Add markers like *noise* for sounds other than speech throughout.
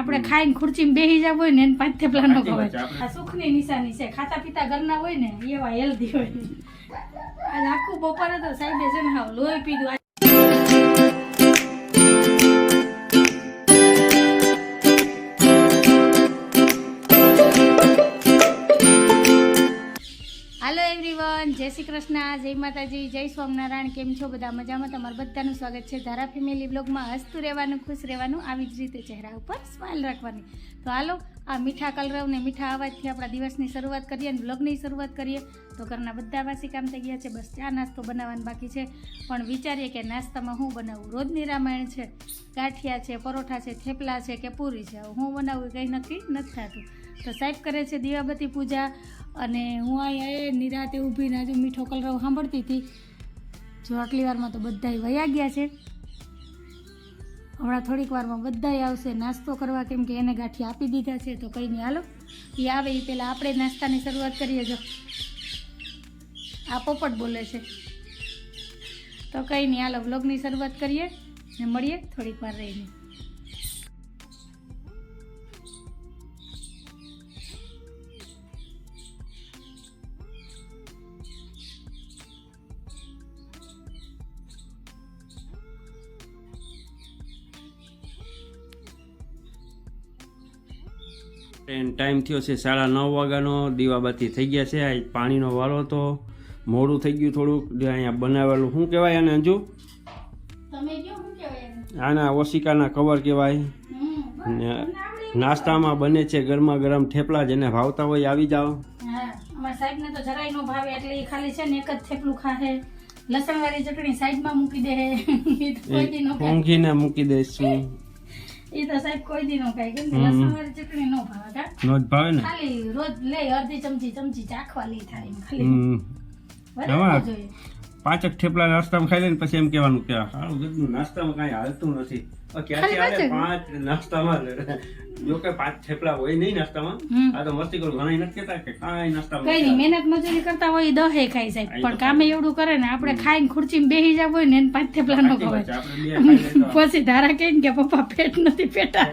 આપણે ખાઈને ખુરચીમાં બેસી જવું હોય ને એને પાંચ થેપલા નો ખવાય. આ સુખની નિશાની છે. ખાતા પીતા ઘરના હોય ને એવા હેલ્ધી હોય. *laughs* આજ આખું બપોરે તો સાહેબે છે ને હાવ લોહી પીધું. શ્રી કૃષ્ણ, જય માતાજી, જય સ્વામિનારાયણ, કેમ છો બધા મજામાં? તમારું બધાનું સ્વાગત છે ધારા ફેમિલી બ્લોગમાં. હસતું રહેવાનું, ખુશ રહેવાનું, આવી જ રીતે ચહેરા ઉપર સ્માઇલ રાખવાની. તો હાલો, આ મીઠા કલરવ ને મીઠા અવાજથી આપણા દિવસની શરૂઆત કરીએ અને બ્લોગની શરૂઆત કરીએ. તો ઘરના બધા વાસી કામ થઈ ગયા છે, બસ ચા નાસ્તો બનાવવાનું બાકી છે. પણ વિચારીએ કે નાસ્તામાં હું બનાવું? રોજની રામાયણ છે, ગાંઠિયા છે, પરોઠા છે, થેપલા છે કે પૂરી છે? હું બનાવું કંઈ નક્કી નથી થતું. તો સાહેબ કરે છે દીવાબત્તી પૂજા. અને હું અહીંયા નિરાતે ઊભીને હજુ મીઠો કલરવ સાંભળતી હતી. જો આટલી વારમાં તો બધાય વયા ગયા છે. હમણાં થોડીક વારમાં બધાય આવશે. નાસ્તો કરવા કેમ કે એને ગાંઠી આપી દીધા છે, તો કંઈ નહીં. હાલો, એ આવે એ પહેલાં આપણે નાસ્તાની શરૂઆત કરીએ જો. આ પોપટ બોલે છે. તો કંઈ નહીં, હાલો બ્લોગની શરૂઆત કરીએ ને મળીએ થોડીક વાર રહીને. ટ્રેન ટાઈમ થયો છે સાડા નવ વાગ્યાનો. દીવાબત્તી થઈ ગયા છે. આ પાણીનો વાળો તો મોડું થઈ ગયું થોડુંક. જે અહીંયા બનાવેલું. શું કહેવાય આને અંજુ? એને? આના ઓશિકાના કવર કહેવાય? નાસ્તામાં બને છે ગરમા ગરમ થેપલા. જેને ભાવતા હોય આવી જાઓ. અમારા સાહેબને તો જરાય નો ભાવે. એટલે એ ખાલી છે ને એક જ થેપલું ખાહે લસણ ચટણી સાઈડમાં મૂકી દે. મૂકી દઈશું. એ તો સાહેબ કોઈ દી નો ખાય કેમ કે લસણ વાળી ચટણી નો ભાવે કા? નો જ ભાવે ને? ખાલી રોજ લે અડધી ચમચી ચમચી ચાખવા થાય એમ ખાલી. પાંચક થેપલા નાસ્તામાં ખાઈ લે ને પછી એમ કહેવાનું કે હારું નાસ્તામાં કાંઈ હાલતું નથી. પાંચ નાસ્તામાં. જો કે પાંચ થેપલા હોય નહીં નાસ્તામાં આ તો મસ્તી કરું. ઘણા નથી કહેતા કે કાંઈ નાસ્તામાં કઈ નહીં મહેનત મજૂરી કરતા હોય દહે ખાઈ પણ કામે એવડું કરે ને આપણે ખાઈને ખુરચીમાં બેસી જાવ હોય ને એને પાંચ થેપલા ન ખવાય. પછી *laughs* ધારા કહીને કે પપ્પા પેટ નથી પેટા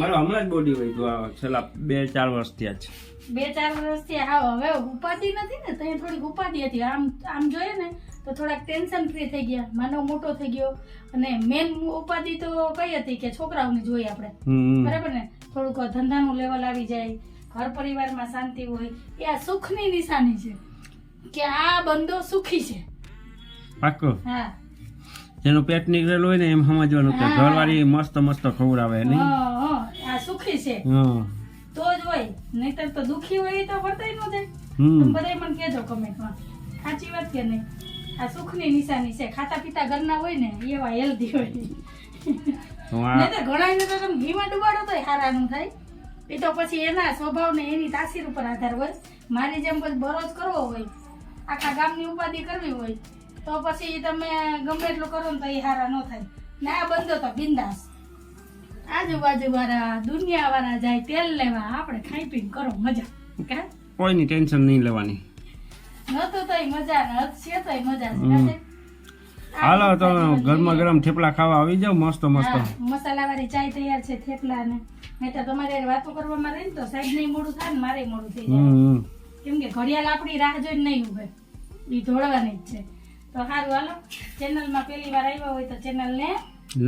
મારો હમણાં જ બોડી હોય તો છેલ્લા બે ચાર વર્ષ થયા છે. બે ચાર વર્ષથી હા હવે ઉપાધિ નથી ને તો થોડીક ઉપાધિ હતી. આમ આમ જોઈએ ને તો થોડાક ટેન્શન ફ્રી થઈ ગયા. માનવ મોટો થઈ ગયો. અને મેન ઉપાધિ તો કઈ હતી કે છોકરાઓને જોઈએ આપણે. બરાબર ને? થોડુંક ધંધાનું લેવલ આવી જાય ઘર પરિવારમાં શાંતિ હોય. એ આ સુખની નિશાની છે કે આ બંદો સુખી છે. પાક્કો? હા. જેનું પેટ નીકળેલું હોય ને એમ સમજવાનું કે ઘરવાળી મસ્ત મસ્ત ખવડાવે નહીં? આ સુખી છે. હા. તો જ હોય. નહીતર તો દુખી હોય એ તો વર્તાય ન જાય. તમે બધાય મને કહેજો કમેન્ટમાં. સાચી વાત કે નહીં? આ સુખની નિશાની છે. ખાતા પીતા ઘરના હોય ને એવા હેલ્ધી હોય. તો તો તમે ઘીમાં ડુબાડો તોય હારાનું થાય. એ તો પછી એના સ્વભાવ ને એની તાસીર ઉપર આધાર હોય. મારી જેમ પછી બરોજ કરવો હોય આખા ગામની ઉપાધિ કરવી હોય તો પછી તમે ગમે એટલું કરો ને તો એ હારા ન થાય. ના આ બંધો તો બિંદાસ. આજુબાજુ વાળા દુનિયા વાળા જાય તેલ લેવા આપણે ખાઈ પીને કરો મજા. કા? કોઈની ટેન્શન નહીં લેવાની. નતું તોય મજા ને છે તોય મજા છે હાલો તો ગરમા ગરમ થેપલા ખાવા આવી જાવ મસ્ત મસ્ત. મસાલા વાળી ચાય તૈયાર છે થેપલા ને નહીં તો તમારે વાતો કરવામાં રહી ને તો સાહેબ નહીં મોડું થાય ને મારે મોડું થઈ જાય. કેમ કે ઘડિયાળ આપણી રાહ જોઈને નહીં ઉભે. એ ધોળવાની જ છે. તો સારું હાલો. ચેનલમાં પહેલી વાર આવ્યા હોય તો ચેનલને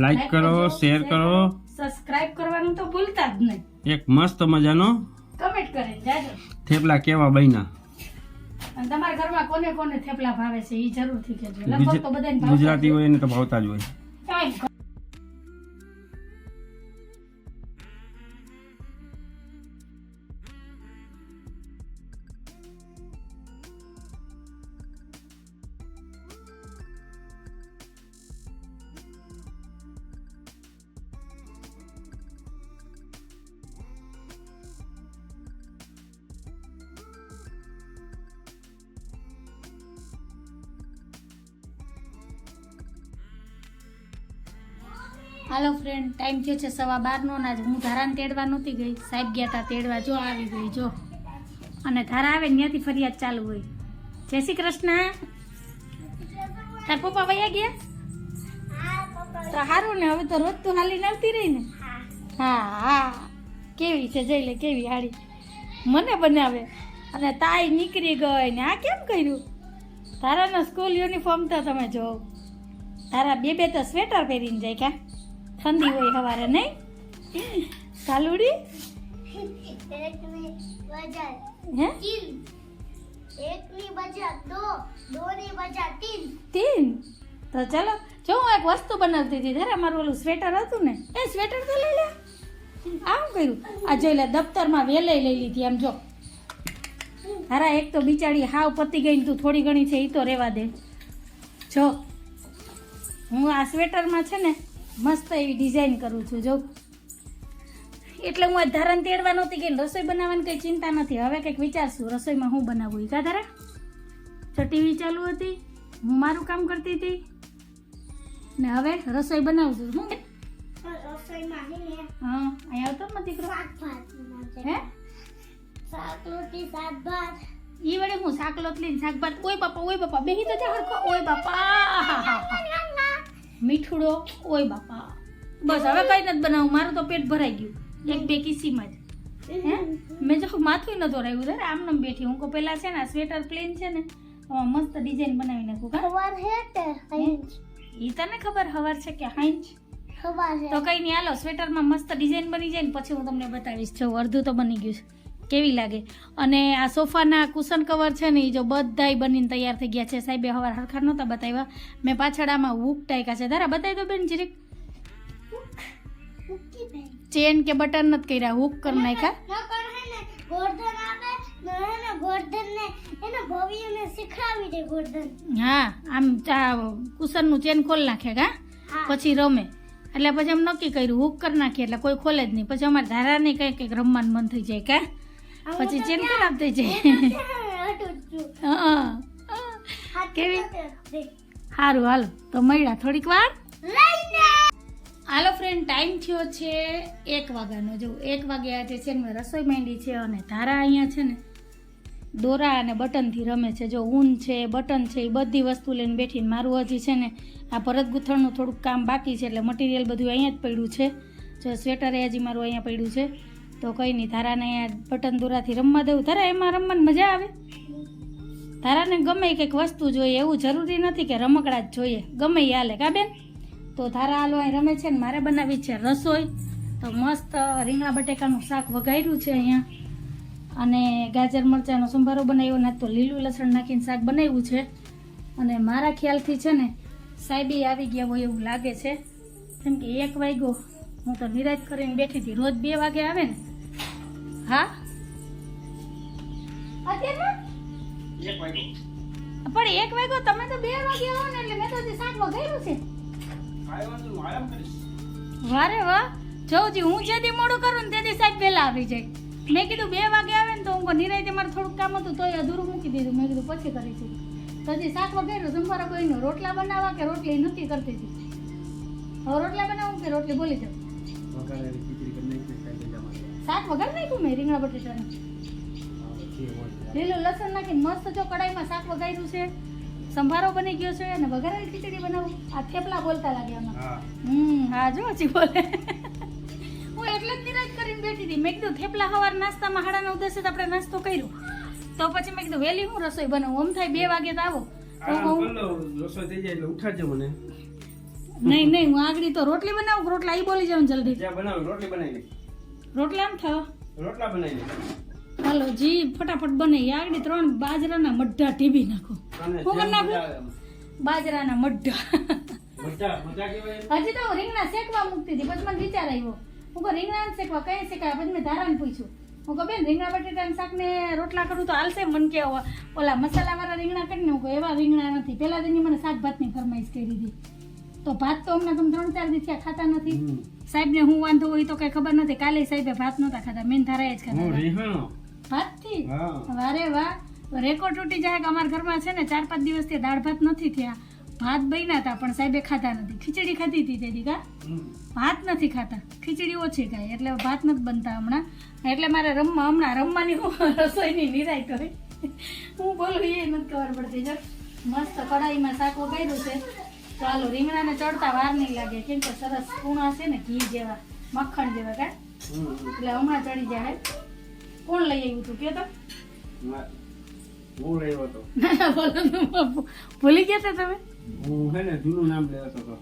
લાઈક કરો શેર કરો. સબસ્ક્રાઇબ કરવાનું તો ભૂલતા જ નહીં. એક મસ્ત મજાનો કમેન્ટ કરીને જાજો. થેપલા કેવા બન્યા? અને તમારા ઘરમાં કોને કોને થેપલા ભાવે છે એ જરૂરથી કહેજો. લગભગ તો બધાને હોય. એને તો ભાવતા જ હોય. હાલો ફ્રેન્ડ ટાઈમ થયો છે સવા બારનો ના જ હું ધારાને તેડવા નહોતી ગઈ. સાહેબ ગયા હતા તેડવા. જો આવી ગઈ, જો. અને ધારા આવે ત્યાંથી ફરિયાદ ચાલુ હોય. જય શ્રી કૃષ્ણ. તાર પપ્પા વયા ગયા? તો સારું ને, હવે તો રોજ તું હાલીને આવતી રહી ને. હા હા. કેવી છે, જઈ લે, કેવી હાડી મને બનાવે. અને તાઈ નીકળી ગઈ ને. આ કેમ કર્યું? તારાનો સ્કૂલ યુનિફોર્મ તો તમે જોવો. તારા બે બે તો સ્વેટર પહેરીને જાય કા? ઠંડી હોય સવારે નહીં? કાલુડી? તીન? તો ચાલો, જો હું એક વસ્તુ બનાવતી હતી, જરા મારું ઓલું સ્વેટર હતું ને, એ સ્વેટર તો લઈ લે. આમ કર્યું? આ જોઈ લે, દફતરમાં વેલાઈ લઈ લીધી, આમ જો. તારા એક તો બિચારી હાવ પતી ગઈ તું થોડી ઘણી છે એ તો રહેવા દે. જો, હું આ સ્વેટરમાં છે ને મસ્ત એવી ડિઝાઇન કરું છું જો. એટલે હું ધારણ તેડવા નહોતી ગઈ રસોઈ બનાવવાની કંઈ ચિંતા નથી. હવે કંઈક વિચારશું રસોઈમાં હું બનાવું એ કાધારે ધારા? તો ટીવી ચાલુ હતી હું મારું કામ કરતી હતી. ને હવે રસોઈ બનાવું છું હું રસોઈમાં હે અહીંયા આવતો નથી દીકરો. હે? શાક રોટી શાક ભાત. ઈ વડે હું શાક લોટલી શાક ભાત ઓય બાપા ઓય બાપા બેહી તો જા હરખો ઓય બાપા. મીઠુડો ઓય બાપા. બસ હવે કઈ નથી બનાવું. મારું તો પેટ ભરાઈ ગયું. એક બે કિસીમાં જ. હે? મેં જો માથું ન ધોરાયું રે આમ નામ બેઠી. હું કો પેલા છે ને આ સ્વેટર પ્લેન છે ને આમાં મસ્ત ડિઝાઇન બનાવી નાખું. ખબર હે? તે ઈ તને ખબર હવાર છે કે હાઈંચ તો કઈ નહીં હાલો સ્વેટરમાં મસ્ત ડિઝાઇન બની જાય ને પછી હું તમને બતાવીશ. જો અડધું તો બની ગયું છે. કેવી લાગે? અને આ સોફાના કુશન કવર છે ને એ જો બધાય બનીને તૈયાર થઈ ગયા છે. સાહેબે હવાર હરખા નહોતા બતાવ્યા. મેં પાછળ આમાં હુક ટાયકા છે. તારા બતાવી દો બેન જીરીક. ચેન કે બટન નથી કર્યા હૂક કરી નાખ્યા. હે ને ને ને ને આમ કુશન કુશનનું ચેન ખોલ નાખે કા? પછી રમે. એટલે પછી એમ નક્કી કર્યું હુક કરી નાખીએ એટલે કોઈ ખોલે જ નહીં. પછી અમારે ધારાને કંઈક કંઈક રમવાનું મન થઈ જાય કા? પછી ચેન ખરાબ થઈ જાય. કેવી? સારું હાલો. તો મળ્યા થોડીક વાર. હાલો ફ્રેન્ડ ટાઈમ થયો છે એક વાગ્યાનો. જો એક વાગે આજે છે ને રસોઈ માંડી છે અને ધારા અહીંયા છે ને દોરા અને બટનથી રમે છે. જો ઊન છે બટન છે એ બધી વસ્તુ લઈને બેઠીને મારું હજી છે ને આ ભરત ગૂંથણનું થોડુંક કામ બાકી છે એટલે મટીરિયલ બધું અહીંયા જ પડ્યું છે. જો સ્વેટરે હજી મારું અહીંયા પડ્યું છે. તો કંઈ નહીં અહીંયા બટન દોરાથી રમવા દઉં. તારા એમાં રમવાની મજા આવે? તારાને ગમે કંઈક વસ્તુ જોઈએ, એવું જરૂરી નથી કે રમકડા જ જોઈએ. ગમે એ હાલે, કા બેન? તો તારા હાલો, અહીં રમે છે ને મારે બનાવી છે રસોઈ. તો મસ્ત રીંગણા બટેકાનું શાક વઘાર્યું છે અહીંયા. અને ગાજર મરચાંનો સંભારો બનાવ્યો, ના તો લીલું લસણ નાખીને શાક બનાવ્યું છે. અને મારા ખ્યાલથી છે ને, સાહેબી આવી ગયા હોય એવું લાગે છે. કેમ કે એક વાગ્યો. હું તો નિરાશ કરીને બેઠી હતી. રોજ બે વાગે આવે ને. હા? અત્યારે પણ એક વાગ્યો તમે તો બે વાગે આવો ને એટલે મેં તો હજી સાત વઘાર્યું છે. વારે વાહ જોઉં હું જેથી મોડું કરું ને તેથી સાહેબ વહેલા આવી જાય. મેં કીધું બે વાગે આવે ને તો હું નિરાયતે મારે થોડુંક કામ હતું તોય અધૂરું મૂકી દીધું. મેં કીધું પછી કરીશું તો. હજી શાક વઘાર્યું સંભારો કોઈનું રોટલા બનાવવા કે રોટલી નક્કી કરતી હતી? હવે રોટલા બનાવું કે રોટલી બોલી જાઉં? શાક વઘાર નાખ્યું મેં રીંગણા બટેટાનું. લીલું લસણ નાખીને મસ્ત જો કડાઈમાં શાક વગાડ્યું છે સંભારો બની ગયો છે અને વઘારેલી ખીચડી બનાવું. આ થેપલા બોલતા લાગે આમાં. હા. હમ હા જો હજી બોલે. હું એટલે જ નિરાશ કરીને બેઠી હતી. મેં કીધું થેપલા સવાર નાસ્તામાં સાડા નવ દસે આપણે નાસ્તો કર્યો. તો પછી મેં કીધું વહેલી હું રસોઈ બનાવું? આમ થાય બે વાગે તો આવો. હું રસોઈ થઈ જાય એટલે ઉઠાડજો મને. નહીં નહીં હું આગળ તો રોટલી બનાવું રોટલા એ બોલી જાઉં જલ્દી. બનાવું રોટલી બનાવી રોટલા આમ રોટલા બનાવી હાલો જી ફટાફટ બને આગળ ત્રણ બાજરાના મઢા ટીબી નાખો. હું કરી નાખું? બાજરાના મઢા. હજી તો હું રીંગણા શેકવા મૂકતી હતી પછી મને વિચાર આવ્યો. હું કહું રીંગણા શેકવા કઈ શેકાય પછી મેં ધારાને પૂછ્યું. હું કહું બેન રીંગણા બટેટાનું શાક ને રોટલા કરું તો હાલશે? મને કે ઓલા મસાલાવાળા રીંગણા કરીને. હું કહું એવા રીંગણા નથી. પેલા તેની મને શાક ભાતની ફરમાઈશ કરી હતી. તો ભાત તો હમણાં તમે ત્રણ ચાર દિવસ ખાતા નથી. સાહેબ સાહેબને હું વાંધો હોય તો કઈ ખબર નથી. કાલે સાહેબે ભાત નતા ખાતા મેન ધારાએ જ ખાતા ભાતથી વારે વાહ. રેકોર્ડ તૂટી જાય કે અમારા ઘરમાં છે ને ચાર પાંચ દિવસથી દાળ ભાત નથી થયા. ભાત બન્યા હતા પણ સાહેબે ખાતા નથી. ખીચડી ખાધી હતી તે કા? ભાત નથી ખાતા. ખીચડી ઓછી ખાય. એટલે ભાત નથી બનતા હમણાં. એટલે મારે રમવા હમણાં રમવાની હું રસોઈની નિરાય કરી હું બોલું એ નથી ખબર પડતી. જો મસ્ત કઢાઈમાં શાક વગાડ્યું છે. ચાલો રીંગણાને ચડતા વાર નહીં લાગે. કેમ કે સરસ કૂણા છે ને ઘી જેવા મખણ જેવા કા. એટલે હમણાં ચડી જાય. કોણ લઈ આવ્યું તું? કે તો? ભૂલી ગયા હતા તમે? હું હે ને જૂનું નામ લેતો હતો.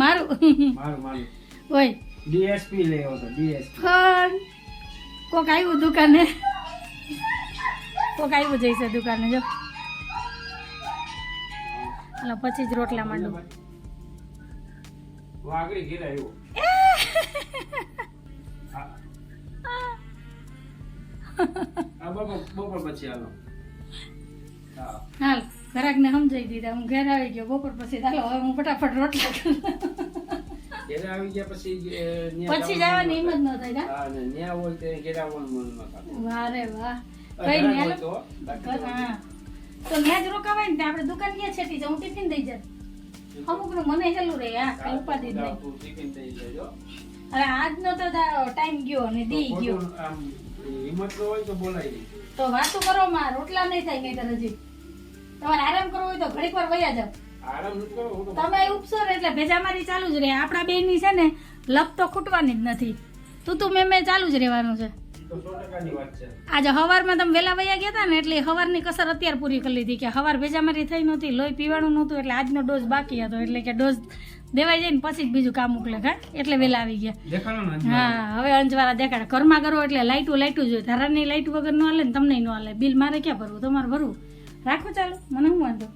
મારું? મારું મારું. ઓય. ડીએસપી લેવો હતો ડીએસપી. ફોન કોક આવ્યું દુકાને. કોક આવ્યું જઈશે દુકાને જો. એટલે પછી જ રોટલા માંડું. વાગડી ઘેર આવ્યો. બપોર પછી આલો હા. હાલ ઘરાકને સમજાઈ દીધા. હું ઘેર આવી ગયો બપોર પછી ચાલો હવે હું ફટાફટ રોટલા કરું. ઘેરે આવી ગયા પછી પછી જવાનું હિંમત ન થાય. હા ને ન્યા હોય તો ઘેર આવવાનું મન ન થાય. વાહ વાહ. કઈ હાલો. હા. તો મેં જ રોકાવાય ને આપણે દુકાન ક્યાં છેટી હું ટિફિન દઈ જાય અમુકનું મને હેલું રે હા કઈ ઉપાધિ નહીં. થઈ હવે આજનો તો ટાઈમ ગયો અને દી ગયો. હિંમત તો હોય તો બોલાય તો વાતો કરો માં રોટલા નહીં થાય નહીં હજી તમારે આરામ કરવો હોય તો ઘડીક વાર વયા જાવ તમે ઉપસો ને એટલે ભેજામારી ચાલુ જ રહે. આપણા બેની છે ને લપ તો ખૂટવાની જ નથી. તું તું મેં મેં ચાલુ જ રહેવાનું છે. આજે હવારમાં તમે વેલા વયા ગયા હતા ને એટલે હવારની કસર અત્યારે પૂરી કરી લીધી કે હવાર ભેજામારી થઈ નહોતી લોહી પીવાનું નહોતું એટલે આજનો ડોઝ બાકી હતો એટલે કે ડોઝ દેવાઈ જાય ને પછી જ બીજું કામ મોકલે હા? એટલે વહેલા આવી ગયા. હા હવે અંજવાળા દેખાડે. ઘરમાં કરો એટલે લાઇટું લાઇટું જોઈએ. ધારાની લાઇટ વગર ન હાલે ને તમને ન હાલે. બિલ મારે ક્યાં ભરવું? તમારે ભરવું? રાખો ચાલો. મને શું વાંધો?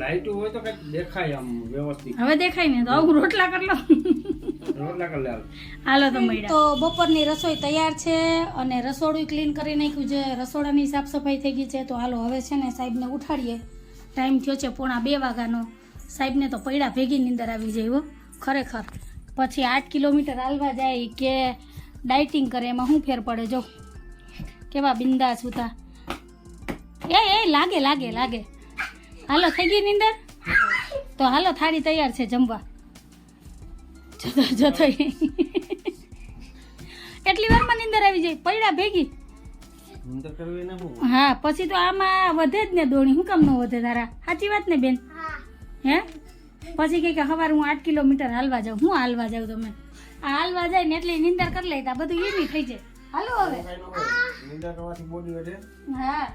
લાઈટ હોય તો કંઈક દેખાય આમ વ્યવસ્થિત. હવે દેખાય ને તો આવું રોટલા કરી લો રોટલા કરી લે. હાલો તો તો બપોરની રસોઈ તૈયાર છે અને રસોડું ક્લીન કરી નાખ્યું છે. રસોડાની સાફ સફાઈ થઈ ગઈ છે. તો હાલો હવે છે ને સાહેબને ઉઠાડીએ. ટાઈમ થયો છે પોણા બે વાગ્યાનો. સાહેબને તો પૈડા ભેગી નીંદર આવી જાય ખરેખર. પછી આઠ કિલોમીટર હાલવા જાય કે ડાયટિંગ કરે, એમાં શું ફેર પડે જો. કેવા બિંદાસ હતા એ એ, લાગે લાગે લાગે. હાલો, થઈ ગઈ નીંદર? તો હાલો, થાળી તૈયાર છે જમવા. જતો *laughs* જતો એટલી વારમાં નીંદર આવી જાય. પૈડા ભેગી. હું હા પછી તો આમાં વધે જ ને દોણી. હું કામ ન વધે તારા? સાચી વાત ને બેન? હે. પછી કહે કે સવારે હું આઠ કિલોમીટર હાલવા જાઉં. હું હાલવા જાઉં તમે? આ હાલવા જાય ને એટલી નિંદર કરી લેતા તો બધું એની થઈ જાય. હાલો હવે. કરવાથી બોડી વધે. હા.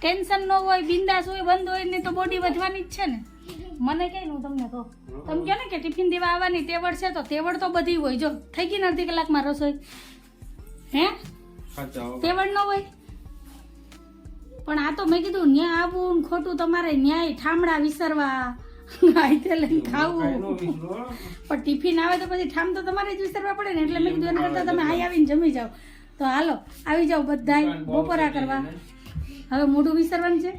ટેન્શન ન હોય બિંદાસ હોય બંધ હોય ને તો બોડી વધવાની જ છે ને. મને કઈ હું તમને કહું? તમે કહો ને કે ટિફિન દેવા આવવાની તેવડ છે તો તેવડ તો બધી હોય. જો થઈ ગઈ ને અડધી કલાકમાં રસોઈ. હે? તેવડ ન હોય. પણ આ તો મેં કીધું ન્યા આવવું ખોટું તમારે ન્યાય ઠામડા વિસરવા. ગાયતે લઈને ખાવું. પણ ટિફિન આવે તો પછી ઠામ તો તમારે જ વિસરવા પડે ને. એટલે મેં કીધું એના કરતાં તમે આઈ આવીને જમી જાઓ. તો હાલો આવી જાઓ બધાય. બપોરા કરવા. હવે મોઢું વિસરવાનું છે.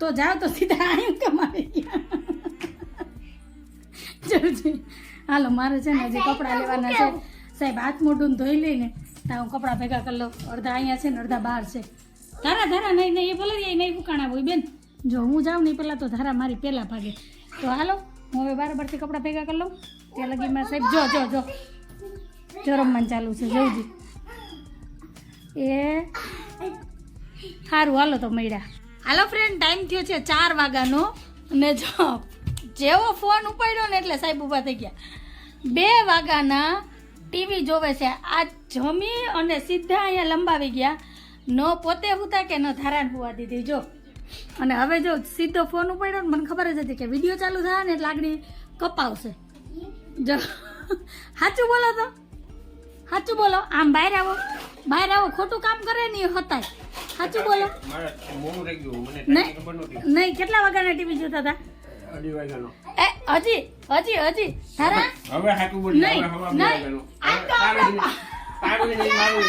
તો જાઓ તો સીધા આવીને કમાવી ગયા. હાલો મારે છે ને હજી કપડાં લેવાના છે. સાહેબ હાથ મોઢું ધોઈ લઈને ત્યાં હું કપડાં ભેગા કરી લઉં. અડધા અહીંયા છે ને અડધા બહાર છે. ધારા ધારા નહીં નહીં એ ભલે એ નહીં ઉકાણા હોય બેન. જો હું જાઉં નહીં પહેલાં તો ધારા મારી પહેલાં ભાગે. તો હાલો હું હવે બરાબરથી કપડાં ભેગા કરી લઉં. ત્યાં લગીમાં સાહેબ જો જો જો. જો રમવાનું ચાલુ છે જોઉં એ સારું હાલો તો મળ્યા. હાલો ફ્રેન્ડ ટાઈમ થયો છે ચાર વાગ્યાનો. અને જો, જેવો ફોન ઉપાડ્યો ને એટલે સાહેબ ઊભા થઈ ગયા. બે વાગ્યાના ટીવી જોવે છે. આ જમી અને સીધા અહીંયા લંબાવી ગયા. ન પોતે હુતા કે ન ધારાણ હોવા દીધી, જો. અને હવે જો સીધો ફોન ઉપાડ્યો ને મને ખબર જ હતી કે વીડિયો ચાલુ થાય ને લાગણી કપાવશે. જો સાચું બોલો તો. સાચું બોલો, આમ બહાર આવો. બહાર આવો ખોટું કામ કરે ને હતાય. સાચું બોલો. મારે મોડું થઈ ગયું મને નહીં. કેટલા વાગ્યાના ટીવી જોતા હતા? એ હજી હજી હજી. તારા? હવે બોલ નહીં, તારું મારું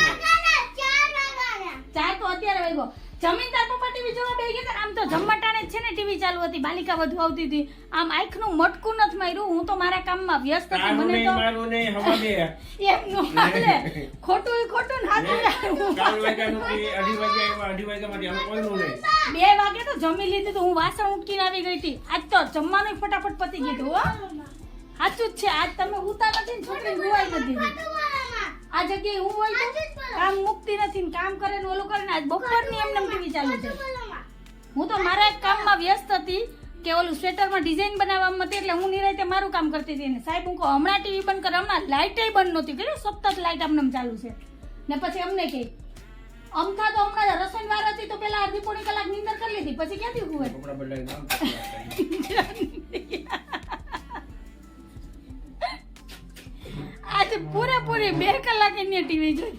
ચાર તો અત્યારે વાગ્યો. જમીન તાર પપ્પા ટીવી જોવા ગયા આમ તો જમવા જ છે ને ટીવી ચાલુ હતી. બાલિકા વધુ આવતી હતી. આમ આંખનું મટકું નથી માર્યું. હું તો મારા કામમાં વ્યસ્ત હતી. મને તો મારું નહીં, હવા દે. *laughs* એમ નો હાલે. ખોટું ખોટું ના. બે વાગે તો જમી લીધી તો. હું વાસણ ઉટકીને આવી ગઈ હતી. આજ તો જમવાનું ફટાફટ પતી ગયું હો. સાચું જ છે. આજ તમે ઉતા નથી છોકરી ગુવાઈ નથી. આ જગ્યાએ હું હોય તો કામ મુક્તિ નથી ને કામ કરે ને ઓલું કરે ને આજ બપોરની એમને ટીવી ચાલુ છે. હું તો મારા એક કામમાં વ્યસ્ત હતી કે ઓલું સ્વેટરમાં ડિઝાઇન બનાવવામાં હતી એટલે હું નિરાયતે મારું કામ કરતી હતી. ને સાહેબ હું કહું હમણાં ટીવી બંધ કરે હમણાં લાઇટે બંધ નહોતી કર્યું સતત લાઇટ અમને આમ ચાલુ છે. ને પછી અમને કહે અમથા તો હમણાં રસોઈ વાર હતી તો પેલા અડધી પોણી કલાક નીંદર કરી લીધી પછી ક્યાંથી હુવે *laughs* આજે પૂરેપૂરી બે કલાક એની ટીવી જોઈ.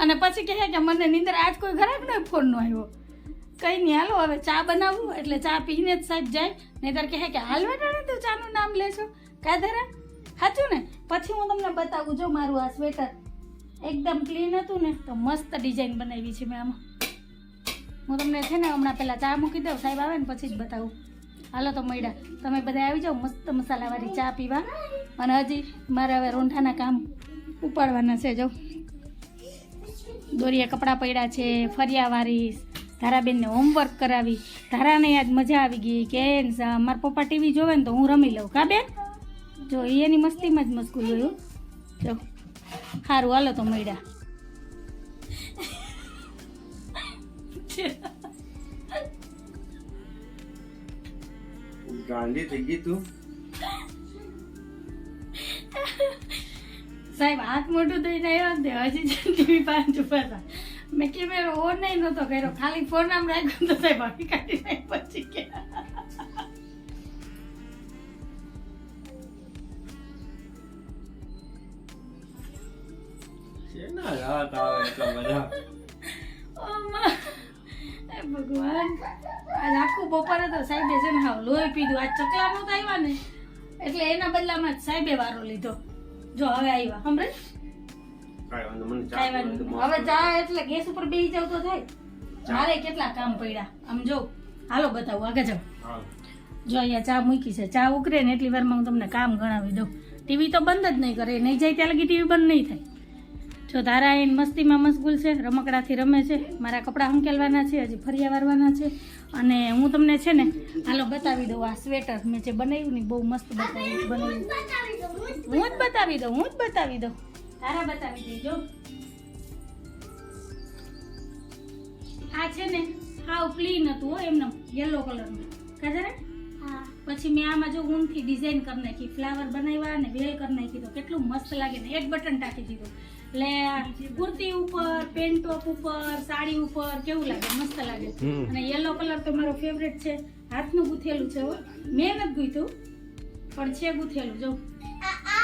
અને પછી કહે કે મને નીંદર આજ કોઈ ખરાબ નો ફોન નો આવ્યો. કઈ નહીં, હાલો, હવે ચા બનાવું, એટલે ચા પીને જ સાહેબ જાય. નહીતર કહે કે હાલ વેટાણે તું ચાનું નામ લેશો કાધરા સાચું ને? પછી હું તમને બતાવું, જો મારું આ સ્વેટર એકદમ ક્લીન હતું ને, તો મસ્ત ડિઝાઇન બનાવી છે મેં આમાં. હું તમને છે ને હમણાં પહેલાં ચા મૂકી દઉં, સાહેબ આવે ને પછી જ બતાવું. હાલો તો મળ્યા તમે બધા આવી જાઓ, મસ્ત મસાલાવાળી ચા પીવા. અને હજી મારે હવે રોંઠાના કામ ઉપાડવાના છે, જો. દોરીએ કપડાં પડ્યા છે, ફરિયા વારીશ ધારાબેનને હોમવર્ક કરાવી. ધારાને આજ મજા આવી ગઈ, કે મારા પપ્પા ટીવી જોવે ને તો હું રમી લઉં. કા બેન? જો એની મસ્તીમાં જ મસ્કુલ જોયું જો સારું હાલો તો મળ્યા ગાંધી થઈ ગઈ તું. સાહેબ હાથ મોટું થઈને આવ્યો ને હજી ટીવી પાંચ ઊભા કે મેં ઓન નહીં નહોતો કર્યો ખાલી ફોન આમ રાખ્યો તો સાહેબ આવી કાઢી નાખ પછી કે. શેના રાત આવે એટલા બધા? ભગવાન. આજ આખું બપોરે તો સાહેબે છે ને હાવ લોહી પીધું. આજ ચકલા નહોતા આવ્યા ને. એટલે એના બદલામાં જ સાહેબે વારો લીધો. જો હવે આવ્યા નહીં. હવે ચા એટલે ગેસ ઉપર બેસી જાવ તો થાય. મારે કેટલા કામ પડ્યા? આમ જો હાલો બતાવું આગળ જાઓ. જો અહીંયા ચા મૂકી છે. ચા ઉકરે ને એટલી વારમાં હું તમને કામ ગણાવી દઉં. ટીવી તો બંધ જ નહીં કરે. નહીં જાય ત્યાં લગી ટીવી બંધ નહીં થાય. જો તારા એને મસ્તીમાં મશગુલ છે રમકડાથી રમે છે. મારા કપડાં હંકેલવાના છે હજી ફરિયા વારવાના છે. અને હું તમને છે ને હાલો બતાવી દઉં આ સ્વેટર મેં જે બનાવ્યું ને બહુ મસ્ત બતાવ્યું બનાવ્યું હું જ બતાવી દઉં હું જ બતાવી દઉં તારા બતાવી દેજો આ છે ને હાવ ક્લીન હતું હો એમને યલો કલરનું ખબર પછી મેં આમાં જો ઊનથી ડિઝાઇન કરી નાખી ફ્લાવર બનાવ્યા અને વેલ કરી નાખી તો કેટલું મસ્ત લાગે ને એક બટન ટાંકી દીધું. એટલે કુર્તી ઉપર પેન્ટ ટોપ ઉપર સાડી ઉપર કેવું લાગે? મસ્ત લાગે. અને યલો કલર તો મારો ફેવરેટ છે. હાથનું ગૂંથેલું છે મેં નથી ગૂંથ્યું પણ છે ગૂંથેલું. જો.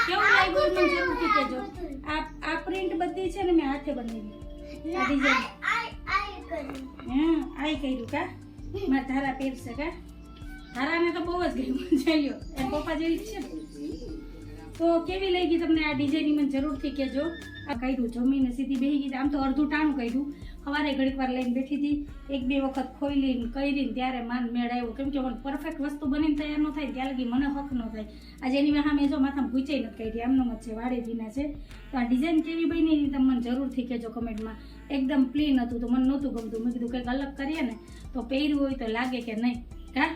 કેવું લાગ્યું મને જરૂરથી કહેજો. આ આ પ્રિન્ટ બધી છે ને મેં હાથે બનાવી આ ડિઝાઇન હા આઈ કર્યું કા? મારા ધારા પહેરશે કા? ધારાને તો બહુ જ ગયું *laughs* ચાલ્યો. એ પપ્પા જેવી જ છે ને. તો કેવી લઈ ગઈ તમને આ ડિઝાઇનની મને જરૂરથી કહેજો. આ કર્યું જમીને સીધી બેસી ગઈ. આમ તો અડધું ટાણું કર્યું સવારે ઘડીક વાર લઈને બેઠી હતી. એક બે વખત ખોઈલીને કરીને ત્યારે માન મેળ આવ્યો. કેમ કે મને પરફેક્ટ વસ્તુ બનીને તૈયાર ન થાય ત્યાં લગી મને હક ન થાય. આજે એની સામે જો માથામાં ભૂચાઈ નથી કાઢી. એમનો છે વાડે ભીના છે. તો આ ડિઝાઇન કેવી બની એની તમે મને જરૂરથી કહેજો કમેન્ટમાં. એકદમ પ્લેન હતું તો મને નહોતું ગમતું. મેં કીધું કંઈક અલગ કરીએ ને તો પહેર્યું હોય તો લાગે કે નહીં. આ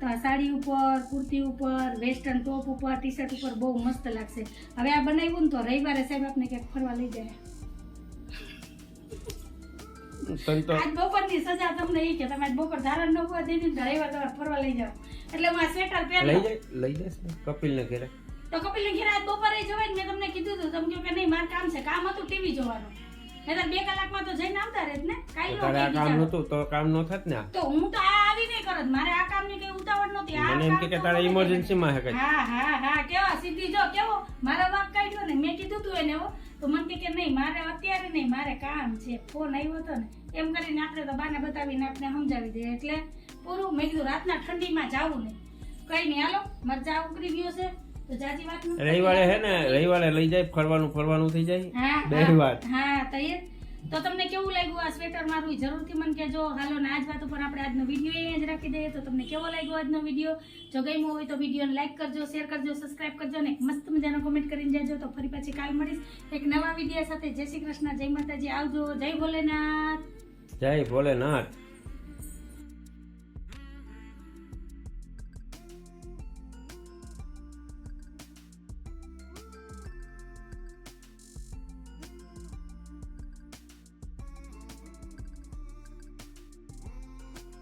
સાડી ઉપર કુર્તી ઉપર વેસ્ટર્ન ટોપ ઉપર ટી શર્ટ ઉપર બહુ મસ્ત લાગશે. હવે આ બનાવ્યું ને તો રવિવારે સાહેબ આપને ક્યાંક ફરવા લઈ જાય. આજ બપોરની સજા તમને એ કે તમે આજ બપોર ધારણ ન દઈ દીધું રવિવાર તમારે ફરવા લઈ જાઓ. એટલે હું આ સ્વેટર પહેર લઈ લઉં. જાય લઈ જઈશ ને કપિલ ને ઘરે. તો કપિલ ઘેર આજ બપોરે જોવાય ને મેં તમને કીધું હતું તમે કહો કે નહીં મારે કામ છે. કામ હતું ટીવી જોવાનું. નહીંતર બે કલાકમાં તો જઈને આવતા રહેત ને. કાંઈ તારે આ કામ નતું તો કામ ન થાત ને તો હું તો આ આવી નહીં કરત. મારે આ કામની કઈ ઉતાવળ નહોતી. આ મને એમ કે કામ તારે ઇમરજન્સી માં હે કઈ. હા હા હા કેવા? સીધી જો કેવો? મારો વાક કાઢ્યો ને મેં કીધું તું એને તો મને કે કે નહીં મારે અત્યારે નહીં મારે કામ છે. ફોન આવ્યો હતો ને એમ કરીને આપણે તો બાને બતાવીને આપણે સમજાવી દઈએ. એટલે પૂરું મેં કીધું રાતના ઠંડીમાં જાવું નહીં. કઈ નહીં હાલો મરચા ઉકળી ગયો છે. રવિવારે હે ને રવિવારે લઈ જાય ફરવાનું ફરવાનું થઈ જાય. બે હા, હા તો તો તમને કેવું લાગ્યું આ સ્વેટર મારું? જરૂરથી મને કહેજો. હાલો ને આજ વાત ઉપર આપણે આજનો વીડિયો અહીંયા જ રાખી દઈએ. તો તમને કેવો લાગ્યો આજનો વીડિયો? જો ગમ્યો હોય તો વિડીયોને લાઈક કરજો શેર કરજો સબસ્ક્રાઈબ કરજો ને મસ્ત મજાનો કોમેન્ટ કરીને જાજો. તો ફરી પાછી કાલ મળીશ એક નવા વીડિયો સાથે. જય શ્રી કૃષ્ણ જય માતાજી. આવજો. જય ભોલેનાથ. જય ભોલેનાથ.